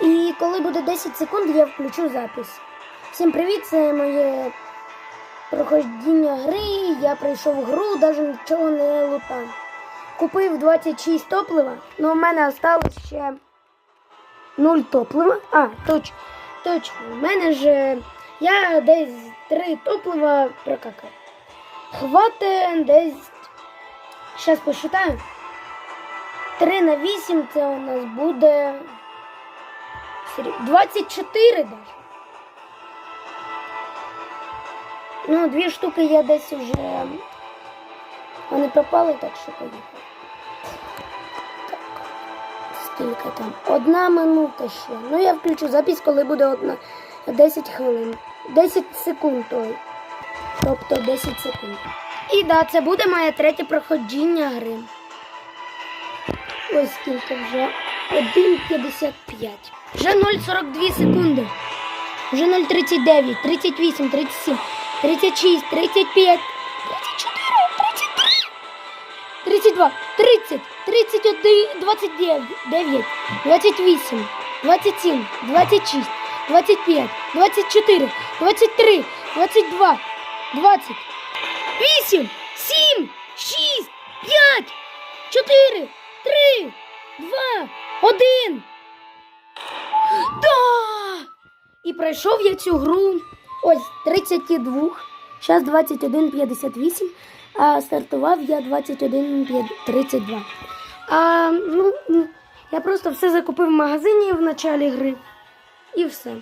І коли буде 10 секунд, я включу запис. Всім привіт, це моє проходіння гри. Я пройшов гру, навіть нічого не лутав. Купив 26 топлива, але в мене осталось ще 0 топлива. А, точ, точно, у мене ж я десь 3 топлива прокакав. Хватить десь. Зараз посчитаю. 3 на 8 це у нас буде. Сері- 24 даже. Ну, дві штуки я десь вже. Вони пропали, так що поїхали. Так. Скільки там? Одна минута ще. Ну я включу запись, коли буде одна 10 хвилин. 10 секунд той. Тобто 10 секунд. І да, це буде моє третє проходження гри. Ось скільки вже. 1,55. Вже 0,42 секунди. Вже 0,39, 38, 37, 36, 35, 34, 33, 32, 30, 31, 29, 9, 28, 27, 26, 25, 24, 23, 22, 20, 8, 7, 6, 5, 4, 3, 2, 1. Да! І пройшов я цю гру ось 32, зараз 21.58, а стартував я 21.32. А, ну, я просто все закупив в магазині в началі гри і все.